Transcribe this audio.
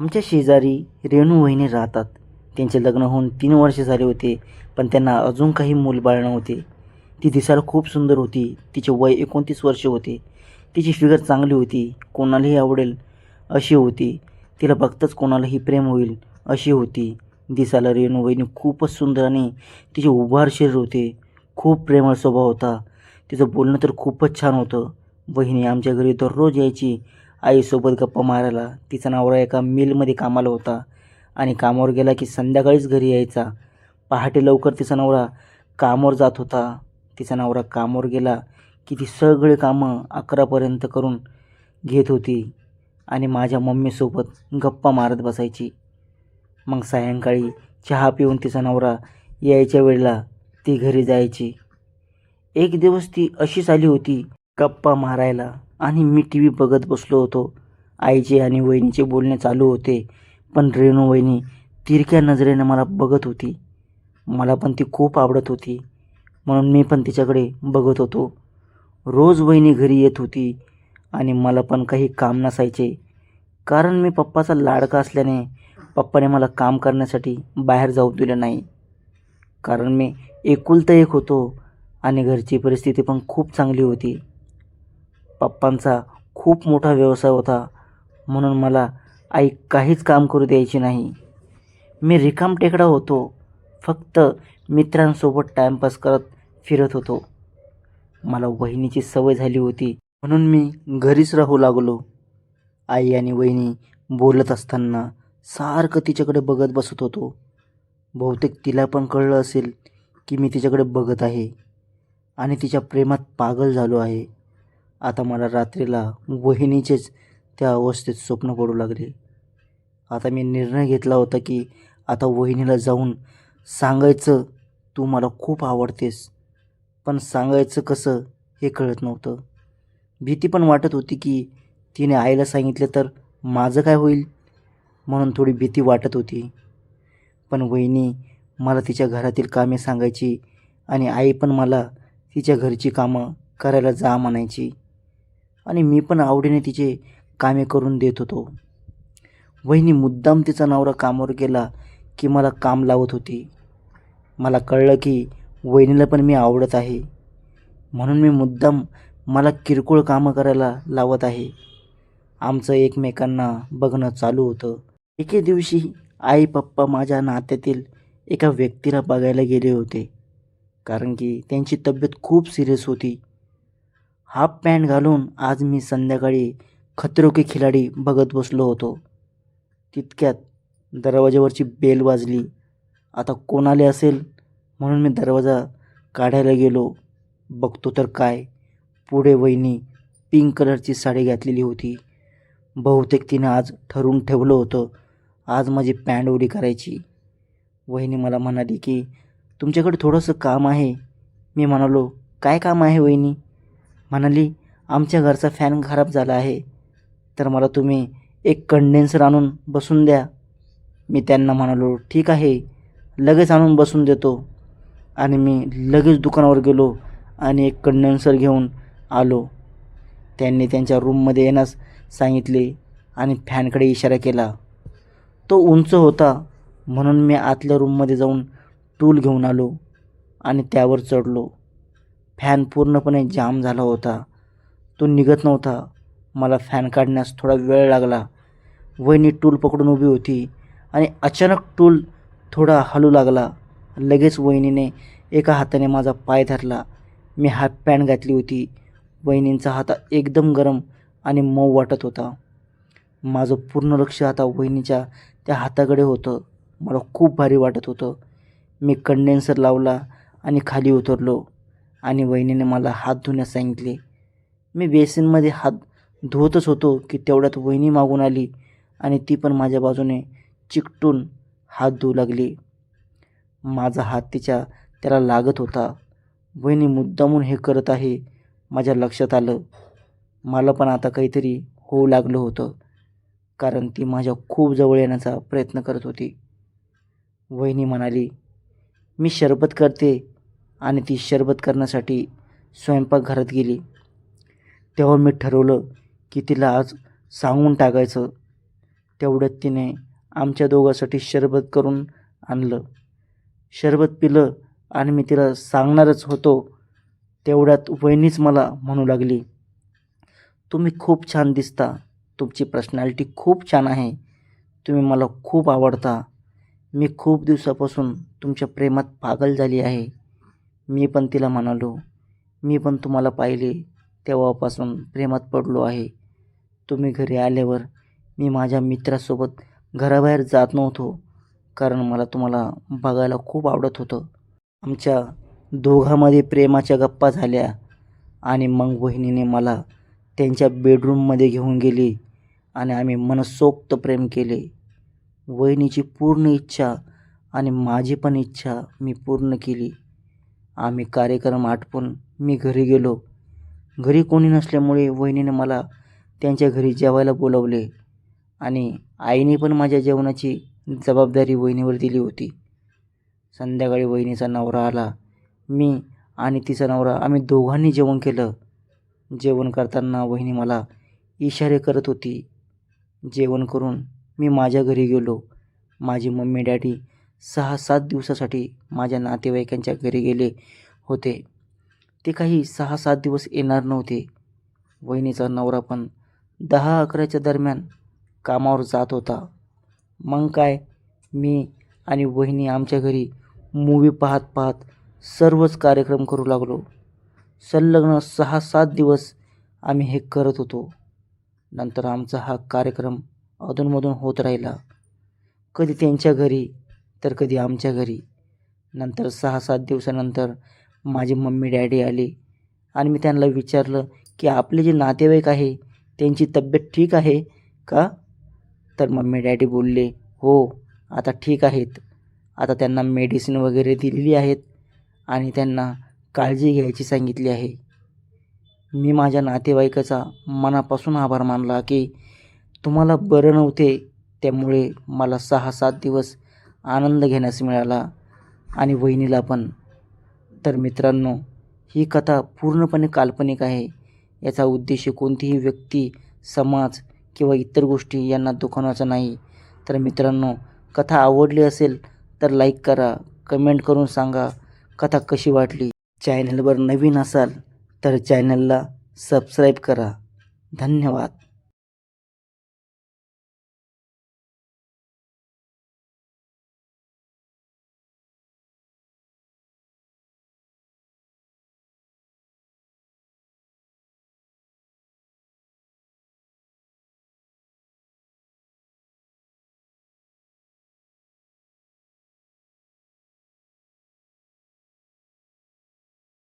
आमच्या शेजारी रेणू वहिनी राहतात. त्यांचे लग्न होऊन तीन वर्ष झाले होते पण त्यांना अजून काही मूलबाळ नव्हते ती दिसायला खूप सुंदर होती. तिचे वय एकोणतीस वर्ष होते. तिची फिगर चांगली होती. कोणालाही आवडेल अशी होती. तिला बघताच कोणालाही प्रेम होईल अशी होती. दिसायला रेणू वहिनी खूपच सुंदर आणि तिचे उभार शरीर होते. खूप प्रेमळ स्वभाव होता. तिचं बोलणं तर खूपच छान होतं. वहिनी आमच्या घरी दररोज यायची. आईसोबत गप्पा मारायला. तिचा नवरा एका मिलमध्ये कामाला होता आणि कामावर गेला की संध्याकाळीच घरी यायचा. पहाटे लवकर तिचा नवरा कामावर जात होता. तिचा नवरा कामावर गेला की ती सगळे कामं अकरापर्यंत करून घेत होती आणि माझ्या मम्मीसोबत गप्पा मारत बसायची. मग सायंकाळी चहा पिऊन तिचा नवरा यायच्या वेळेला ती घरी जायची. एक दिवस ती अशीच आली होती गप्पा मारायला. आणि मी टी व्ही बघत बसलो होतो. आईचे आणि वहिनीचे बोलणे चालू होते पण रेणू वहिनी तिरक्या नजरेने मला बघत होती. मला पण ती खूप आवडत होती म्हणून मी पण तिच्याकडे बघत होतो. रोज वहिनी घरी येत होती आणि मला पण काही काम नसायचे. कारण मी पप्पाचा लाडका असल्याने पप्पाने मला काम करण्यासाठी बाहेर जाऊ दिलं नाही. कारण मी एकुलता एक होतो आणि घरची परिस्थिती पण खूप चांगली होती. पप्पांचा खूप मोठा व्यवसाय होता. म्हणून मला आई काहीच काम करू द्यायची नाही. मी रिकाम टेकडा होतो. फक्त मित्रांसोबत टाईमपास करत फिरत होतो. मला वहिनीची सवय झाली होती. म्हणून मी घरीच राहू लागलो. आई आणि वहिनी बोलत असताना सारखं तिच्याकडे बघत बसत होतो. बहुतेक तिला पण कळलं असेल की मी तिच्याकडे बघत आहे. आणि तिच्या प्रेमात पागल झालो आहे. आता मला रात्रीला वहिनीचेच त्या अवस्थेत स्वप्न पडू लागले. आता मी निर्णय घेतला होता की आता वहिनीला जाऊन सांगायचं तू मला खूप आवडतेस पण सांगायचं कसं हे कळत नव्हतं. भीती पण वाटत होती की तिने आईला सांगितलं तर माझं काय होईल म्हणून थोडी भीती वाटत होती. पण वहिनी मला तिच्या घरातील कामे सांगायची आणि आई पण मला तिच्या घरची कामं करायला जा म्हणायची. आणि मी पण आवडीने तिचे कामे करून देत होतो. वहिनी मुद्दाम तिचा नवरा कामावर गेला की मला काम लावत होती. मला कळलं की वहिनीला पण मी आवडत आहे. म्हणून मी मुद्दाम मला किरकोळ कामं करायला लावत आहे. आमचं एकमेकांना बघणं चालू होतं. एके दिवशी आई पप्पा माझ्या नात्यातील एका व्यक्तीला बघायला गेले होते. कारण की त्यांची तब्येत खूप सिरियस होती. हाफ पॅन्ट घालून आज मी संध्याकाळी खतरो के खिलाडी बघत बसलो होतो. तितक्यात दरवाज्यावरची बेल वाजली. आता कोण आले असेल म्हणून मी दरवाजा काढायला गेलो. बघतो तर काय? पुढे वहिनी पिंक कलरची साडी घातलेली होती. बहुतेक तिने आज ठरवून ठेवलं होतं. आज माझी पॅन्ट उडी करायची. वहिनी मला म्हणाली की तुमच्याकडे थोडंसं काम आहे. मी म्हणालो काय काम आहे वहिनी? म्हणाली आमच्या घरचा फॅन खराब झाला आहे. तर मला तुम्ही एक कंडेन्सर आणून बसून द्या. मी त्यांना म्हणालो ठीक आहे. लगेच आणून बसून देतो. आणि मी लगेच दुकानावर गेलो आणि एक कंडेन्सर घेऊन आलो. त्यांनी त्यांच्या रूममध्ये येण्यास सांगितले आणि फॅनकडे इशारा केला. तो उंच होता म्हणून मी आतल्या रूममध्ये जाऊन टूल घेऊन आलो आणि त्यावर चढलो. फॅन पूर्णपणे जाम झाला होता. तो निघत नव्हता. मला फॅन काढण्यास थोडा वेळ लागला. वहिनी टूल पकडून उभी होती आणि अचानक टूल थोडा हलू लागला. लगेच वहिनीने एका हाताने माझा पाय धरला. मी हाफ पॅन्ट घातली होती. वहिनींचा हात एकदम गरम आणि मऊ वाटत होता. माझं पूर्ण लक्ष आता वहिनीच्या त्या हाताकडे होतं. मला खूप भारी वाटत होतं. मी कंडेन्सर लावला आणि खाली उतरलो. आणि वहिनीने मला हात धुण्यास सांगितले. मी बेसिनमध्ये हात धुवतच होतो की तेवढ्यात वहिनी मागून आली आणि ती पण माझ्या बाजूने चिकटून हात धुवू लागली. माझा हात तिच्या त्याला लागत होता. वहिनी मुद्दामून हे करत आहे माझ्या लक्षात आलं. मला पण आता काहीतरी होऊ लागलं होतं कारण ती माझ्या खूप जवळ येण्याचा प्रयत्न करत होती. वहिनी म्हणाली मी शरबत करते आणि ती शरबत करण्यासाठी स्वयंपाकघरात गेली. तेव्हा मी ठरवलं की तिला आज सांगून टाकायचं. तेवढ्यात तिने आमच्या दोघांसाठी शरबत करून आणलं. शरबत पिलं आणि मी तिला सांगणारच होतो. तेवढ्यात वहिनीच मला म्हणू लागली तुम्ही खूप छान दिसता. तुमची पर्सनॅलिटी खूप छान आहे. तुम्ही मला खूप आवडता. मी खूप दिवसापासून तुमच्या प्रेमात पागल झाली आहे. मी पण तिला म्हणालो मी पण तुम्हाला पाहिले तेव्हापासून प्रेमात पडलो आहे. तुम्ही घरी आल्यावर मी माझ्या मित्रासोबत घराबाहेर जात नव्हतो कारण मला तुम्हाला बघायला खूप आवडत होतं. आमच्या दोघांमध्ये प्रेमाच्या गप्पा झाल्या आणि मग वहिनीने मला त्यांच्या बेडरूममध्ये घेऊन गेली आणि आम्ही मनसोक्त प्रेम केले. वहिनीची पूर्ण इच्छा आणि माझी पण इच्छा मी पूर्ण केली. आम्ही कार्यक्रम आटपून मी घरी गेलो. घरी कोणी नसल्यामुळे वहिनीने मला त्यांच्या घरी जेवायला बोलावले आणि आईने पण माझ्या जेवणाची जबाबदारी वहिनीवर दिली होती. संध्याकाळी वहिनीचा नवरा आला. मी आणि तिचा नवरा आम्ही दोघांनी जेवण केलं. जेवण करताना वहिनी मला इशारे करत होती. जेवण करून मी माझ्या घरी गेलो. माझी मम्मी डॅडी सहा सात दिवसासाठी माझ्या नातेवाईकांच्या घरी गेले होते. ते काही सहा सात दिवस येणार नव्हते. वहिनीचा नवरा पण दहा अकराच्या दरम्यान कामावर जात होता. मग काय? मी आणि वहिनी आमच्या घरी मूवी पाहत पाहत सर्वच कार्यक्रम करू लागलो. संलग्न सहा सात दिवस आम्ही हे करत होतो. नंतर आमचा हा कार्यक्रम अधूनमधून होत राहिला. कधी त्यांच्या घरी तर कधी आमच्या घरी. नंतर सहा सात दिवसानंतर माझी मम्मी डॅडी आले आणि मी त्यांना विचारलं की आपले जे नातेवाईक आहे त्यांची तब्येत ठीक आहे का? तर मम्मी डॅडी बोलले हो आता ठीक आहेत. आता त्यांना मेडिसिन वगैरे दिलेली आहेत आणि त्यांना काळजी घ्यायची सांगितली आहे. मी माझ्या नातेवाईकाचा मनापासून आभार मानला की तुम्हाला बरं नव्हते त्यामुळे मला सहा सात दिवस आनंद घेण्यास मिळाला. आणि वहिनीला पण. तर मित्रांनो ही कथा पूर्णपणे काल्पनिक आहे. याचा उद्देश कोणतीही व्यक्ती समाज किंवा इतर गोष्टी यांना दुखवण्याचा नाही. तर मित्रांनो कथा आवडली असेल तर लाईक करा कमेंट करून सांगा कथा कशी वाटली. चॅनलवर नवीन असाल तर चॅनलला सबस्क्राईब करा. धन्यवाद.